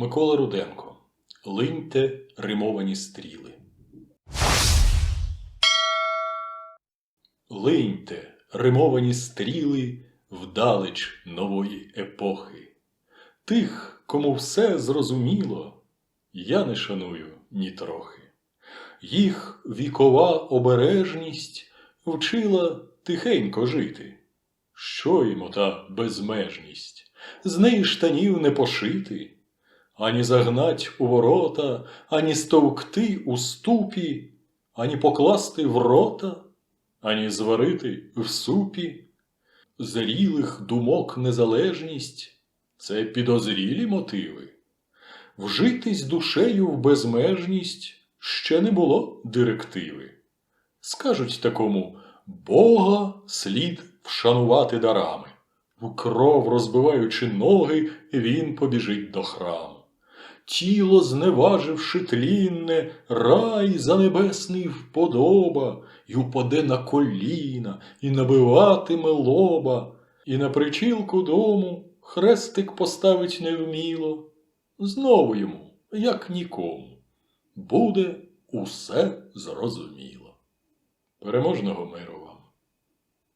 Микола Руденко. Линьте римовані стріли. Линьте римовані стріли вдалеч нової епохи. Тих, кому все зрозуміло, я не шаную ні трохи. Їх вікова обережність вчила тихенько жити. Що їм ота безмежність? З неї штанів не пошити, ані загнать у ворота, ані стовкти у ступі, ані покласти в рота, ані зварити в супі. Зрілих думок незалежність це підозрілі мотиви. Вжитись душею в безмежність ще не було директиви. Скажуть такому Бога слід вшанувати дарами. В кров розбиваючи ноги, він побіжить до храму. Тіло, зневаживши тлінне, рай за небесний вподоба, І упаде на коліна, і набиватиме лоба, і на причілку дому хрестик поставить невміло. Знову йому, як нікому, буде усе зрозуміло. Переможного миру!